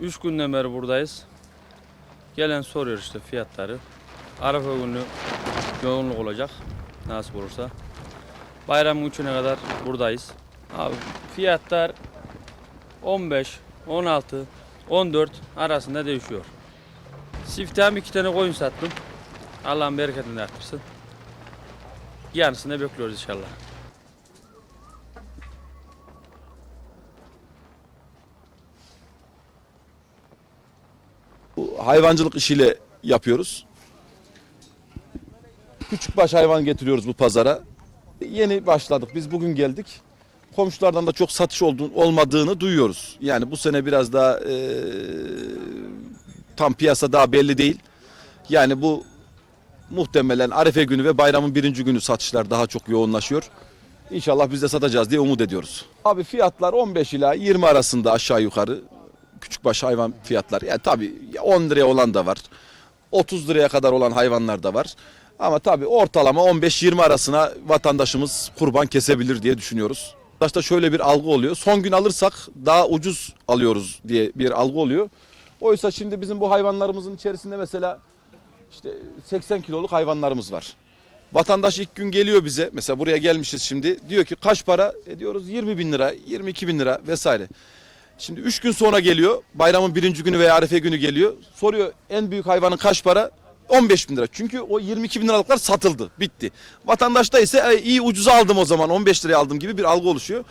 3 günden beri buradayız. Gelen soruyor işte fiyatları. Arafa günü yoğunluk olacak. Nasip olursa. Bayramın üçüne kadar buradayız. Abi fiyatlar 15, 16, 14 arasında değişiyor. Siftahım iki tane koyun sattım. Allah'ın bereketini arttırsın. Yarısını bekliyoruz inşallah. Hayvancılık işiyle yapıyoruz. Küçükbaş hayvan getiriyoruz bu pazara. Yeni başladık. Biz bugün geldik. Komşulardan da çok satış olduğunu, olmadığını duyuyoruz. Yani bu sene biraz daha eee, tam piyasa daha belli değil. Yani bu muhtemelen Arefe günü ve bayramın birinci günü satışlar daha çok yoğunlaşıyor. İnşallah biz de satacağız diye umut ediyoruz. Abi fiyatlar 15 ila 20 arasında aşağı yukarı küçükbaş hayvan fiyatlar. Yani tabii 10 liraya olan da var. 30 liraya kadar olan hayvanlar da var. Ama tabii ortalama 15-20 arasına vatandaşımız kurban kesebilir diye düşünüyoruz. Başta şöyle bir algı oluyor. Son gün alırsak daha ucuz alıyoruz diye bir algı oluyor. Oysa şimdi bizim bu hayvanlarımızın içerisinde mesela işte 80 kiloluk hayvanlarımız var. Vatandaş ilk gün geliyor bize mesela buraya gelmişiz şimdi diyor ki kaç para e diyoruz 20 bin lira 22 bin lira vesaire. Şimdi 3 gün sonra geliyor bayramın birinci günü veya Arife günü geliyor soruyor en büyük hayvanın kaç para 15 bin lira çünkü o 22 bin liralıklar satıldı bitti. Vatandaşta ise "E, iyi ucuza aldım o zaman 15 liraya aldım gibi bir algı oluşuyor.